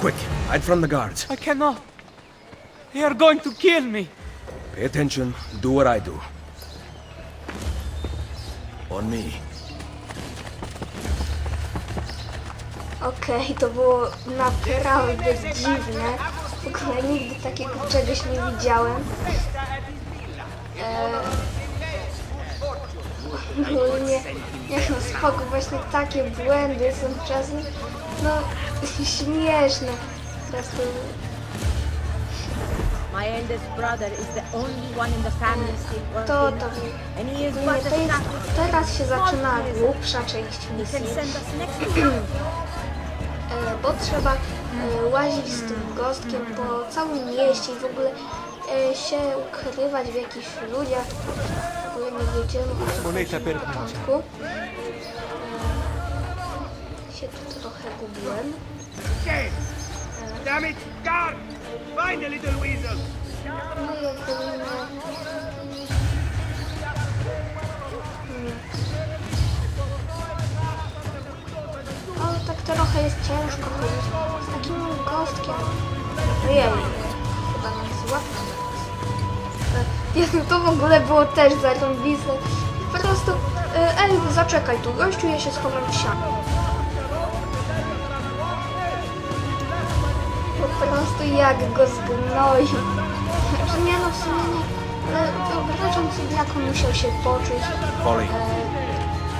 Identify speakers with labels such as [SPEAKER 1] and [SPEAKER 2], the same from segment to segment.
[SPEAKER 1] Quick, hide from the guards.
[SPEAKER 2] I cannot. They are going to kill me.
[SPEAKER 1] Pay attention, do what I do. On me.
[SPEAKER 3] Okej, to było naprawdę dziwne. W ogóle nigdy takiego czegoś nie widziałem. Eee, ogólnie, nie no spoko, właśnie takie błędy są czasem, no, śmieszne. Po prostu,
[SPEAKER 4] My eldest brother is the only one in the family still
[SPEAKER 3] to,
[SPEAKER 4] working.
[SPEAKER 3] to,
[SPEAKER 4] And he is
[SPEAKER 3] to jest, teraz się zaczyna głupsza część
[SPEAKER 4] He can
[SPEAKER 3] misji.
[SPEAKER 4] send us next to
[SPEAKER 3] E, bo trzeba e, łazić z tym gostkiem po całym mieście i w ogóle e, się ukrywać w jakichś ludziach. W ogóle nie wiedziemy o co chodzi na początku. E, się tu trochę gubiłem.
[SPEAKER 5] Damn it! Guard! Find the little weasel!
[SPEAKER 3] No ogólnie... Hmm. Ale tak trochę jest ciężko chodzić z takim gostkiem. Ojej, chyba nas złapał teraz. E, Jezu, to w ogóle było też zarąbiste. Po prostu, e, ej, zaczekaj tu, gościu, ja się schowam w siano. Po prostu jak go zgnoił. Znaczy nie no, w sumie nie, ale wyobrażam sobie, jak on musiał się poczuć.
[SPEAKER 1] Holly,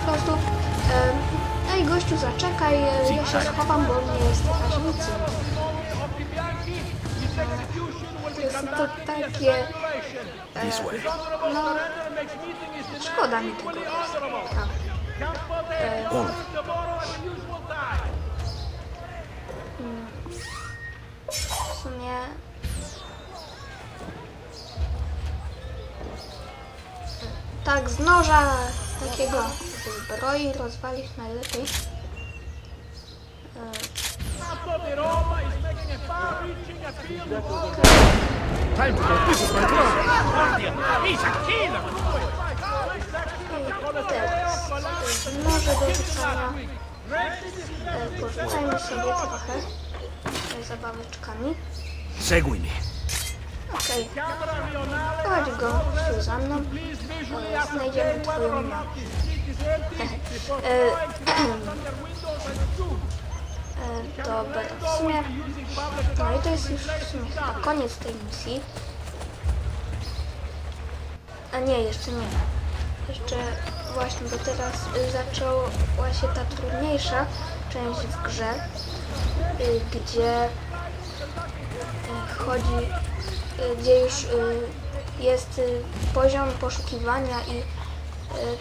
[SPEAKER 3] Po prostu, e, ej gościu, zaczekaj, e, ja się schowam, bo nie jest strażnicy. To jest to takie,
[SPEAKER 1] way.
[SPEAKER 3] no, szkoda mi tego gostka.
[SPEAKER 1] On.
[SPEAKER 3] Sumie... Tak, z noża takiego zbroi rozwalić najlepiej. Teraz y, noże do rzucania. E, Porzucajmy sobie trochę zabaweczkami.
[SPEAKER 1] Seguimi.
[SPEAKER 3] Okej. Chodź go, tu za mną. E, Znajdziemy twoją mamę. E, e, Dobra, w sumie... No i to jest już w sumie chyba koniec tej misji. A nie, jeszcze nie. Jeszcze właśnie, bo teraz zaczęła się ta trudniejsza część w grze, y, gdzie y, chodzi, y, gdzie już jest poziom poszukiwania i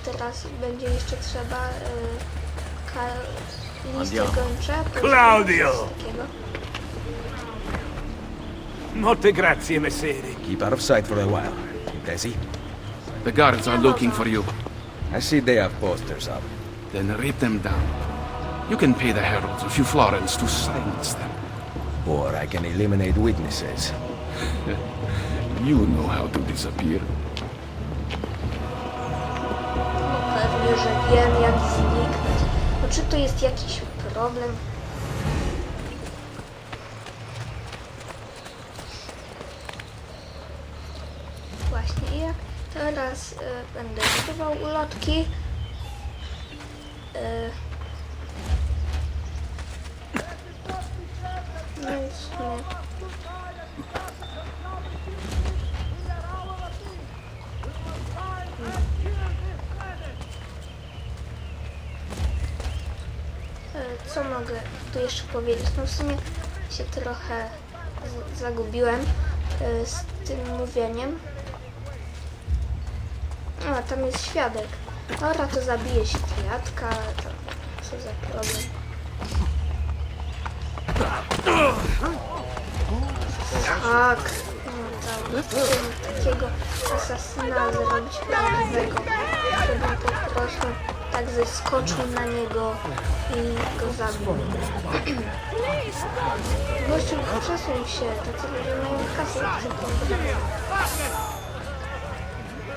[SPEAKER 3] teraz będzie jeszcze trzeba listy gończe.
[SPEAKER 5] Claudio!
[SPEAKER 3] coś takiego.
[SPEAKER 5] Molte grazie, messere.
[SPEAKER 1] Keep out of sight for a while. Desi,
[SPEAKER 6] The guards are looking for you.
[SPEAKER 1] I see they have posters up.
[SPEAKER 6] Then rip them down. You can pay the heralds a few florins to silence them.
[SPEAKER 1] Or I can eliminate witnesses.
[SPEAKER 6] You know how to disappear.
[SPEAKER 3] Pewnie, że wiem jak zniknąć. No czy to jest jakiś problem? Właśnie i jak teraz e, będę używał ulotki. E, Co mogę tu jeszcze powiedzieć? No w sumie się trochę zagubiłem e, z tym mówieniem. A, tam jest świadek. Dobra, to zabije świadka. To, co za problem. Tak. No, tam, takiego asasyna zrobić prawdziwego. Żeby po prostu tak zeskoczył na niego i go zabił. Gościu, przesuń się, tacy ludzie mają kasę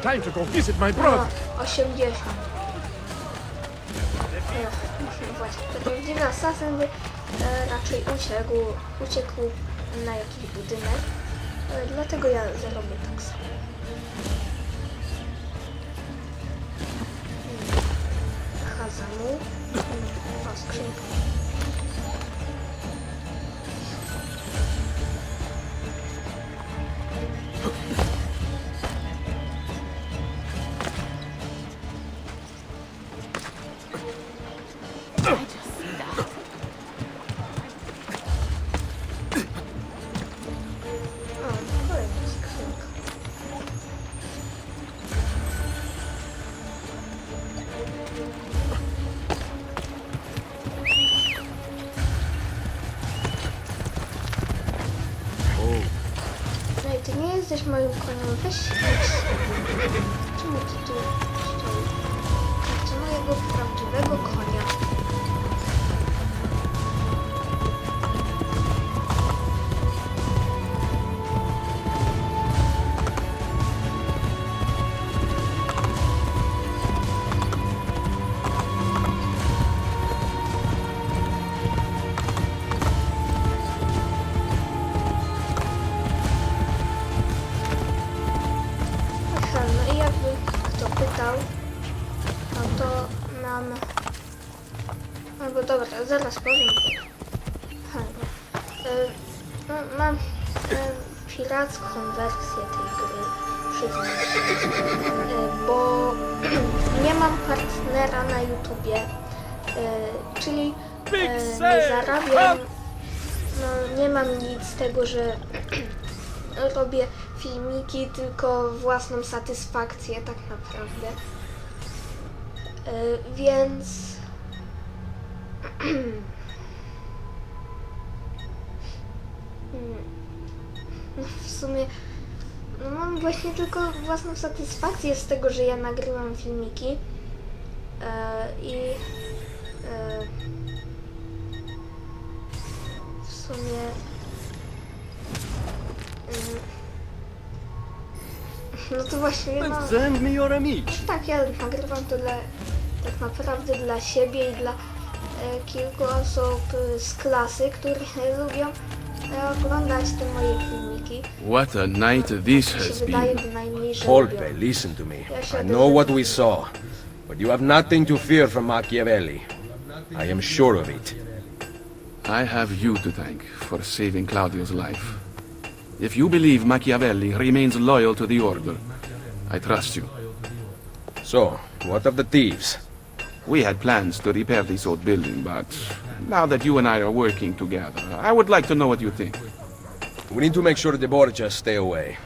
[SPEAKER 5] Time to go visit my
[SPEAKER 3] No,
[SPEAKER 5] brother.
[SPEAKER 3] 80. No właśnie, prawdziwy asasyn by e, raczej uciekł, uciekł na jakiś budynek. E, dlatego ja zarobię tak samo. Hazamu. O, skrzynka. Jesteś moim koniem, weź idź. Czemu ty tu stoi? Chcę mojego prawdziwego konia. Jakby kto pytał, no to mam... Albo dobra, zaraz powiem. No. E, no, mam e, piracką wersję tej gry, przyznam e, bo nie mam partnera na YouTubie, czyli nie zarabiam, no nie mam nic z tego, że robię filmiki tylko własną satysfakcję tak naprawdę. E, więc. No, w sumie no mam właśnie tylko własną satysfakcję z tego, że ja nagrywam filmiki e, i e, w sumie no to właśnie ja mam,
[SPEAKER 5] Send me your image.
[SPEAKER 3] tak, ja nagrywam to dla, tak naprawdę dla siebie i dla e, kilku osób z klasy, które lubią e, oglądać te moje filmiki.
[SPEAKER 6] What a night this
[SPEAKER 3] Mi się
[SPEAKER 6] has
[SPEAKER 3] wydaje
[SPEAKER 6] been.
[SPEAKER 3] bynajmniej, że
[SPEAKER 1] Holpe,
[SPEAKER 3] lubią.
[SPEAKER 1] listen to me. I know what we saw, but you have nothing to fear from Machiavelli. I am sure of it.
[SPEAKER 6] I have you to thank for saving Claudio's life. If you believe Machiavelli remains loyal to the Order, I trust you.
[SPEAKER 1] So, what of the thieves?
[SPEAKER 6] We had plans to repair this old building, but now that you and I are working together, I would like to know what you think.
[SPEAKER 1] We need to make sure the Borgias stay away.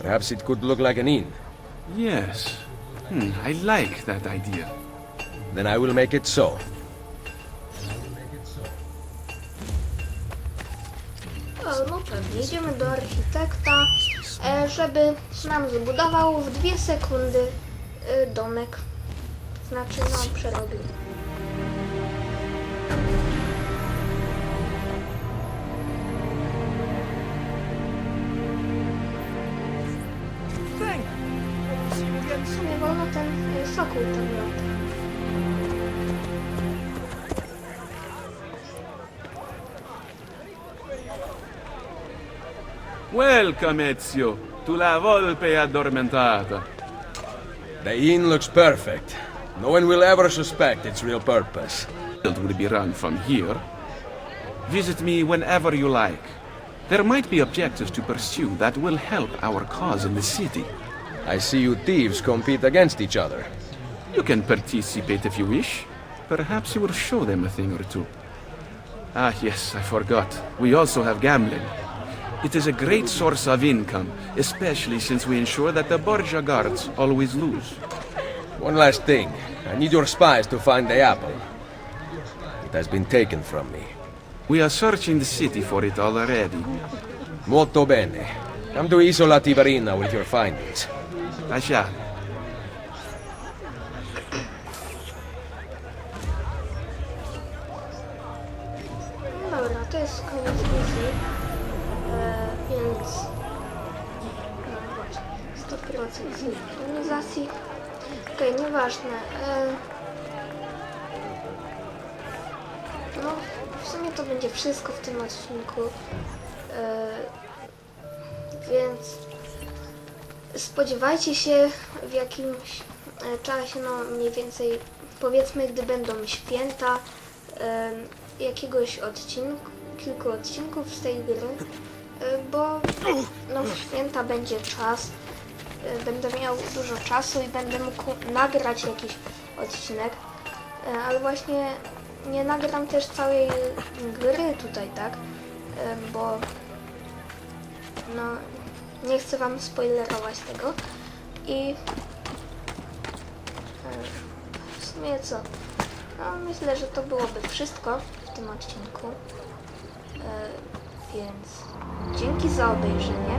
[SPEAKER 1] Perhaps it could look like an inn.
[SPEAKER 6] Yes. Hmm, I like that idea.
[SPEAKER 1] Then I will make it so.
[SPEAKER 3] Idziemy do architekta, e, żeby nam zbudował w dwie sekundy e, domek. Znaczy, no, przerobił.
[SPEAKER 6] Welcome, Ezio, to la Volpe Addormentata.
[SPEAKER 1] The inn looks perfect. No one will ever suspect its real purpose.
[SPEAKER 6] It will be run from here. Visit me whenever you like. There might be objectives to pursue that will help our cause in the city.
[SPEAKER 1] I see you thieves compete against each other.
[SPEAKER 6] You can participate if you wish. Perhaps you will show them a thing or two. Ah, yes, I forgot. We also have gambling. It is a great source of income, especially since we ensure that the Borgia guards always lose.
[SPEAKER 1] One last thing. I need your spies to find the apple. It has been taken from me.
[SPEAKER 6] We are searching the city for it already.
[SPEAKER 1] Molto bene. Come to Isola Tiberina with your findings.
[SPEAKER 6] I shall.
[SPEAKER 3] Synchronizacji. Okej, nieważne. E, no, w sumie to będzie wszystko w tym odcinku. E, więc spodziewajcie się w jakimś e, czasie, no mniej więcej powiedzmy, gdy będą święta, jakiegoś odcinku, kilku odcinków z tej gry, bo no w święta będzie czas, będę miał dużo czasu i będę mógł nagrać jakiś odcinek, e, ale właśnie nie nagram też całej gry tutaj, tak, E, bo no nie chcę wam spoilerować tego i e, w sumie co? No myślę, że to byłoby wszystko w tym odcinku. Więc dzięki za obejrzenie.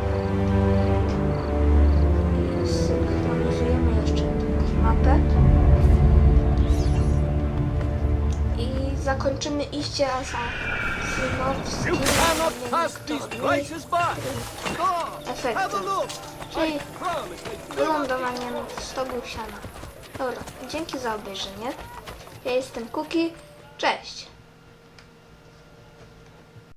[SPEAKER 5] Places by. God,
[SPEAKER 3] efekty.
[SPEAKER 5] have a look.
[SPEAKER 3] Czyli
[SPEAKER 5] Promise me.
[SPEAKER 3] wylądowanie w stogu siana. Dobra, dzięki za obejrzenie. Ja jestem Kuki. Cześć!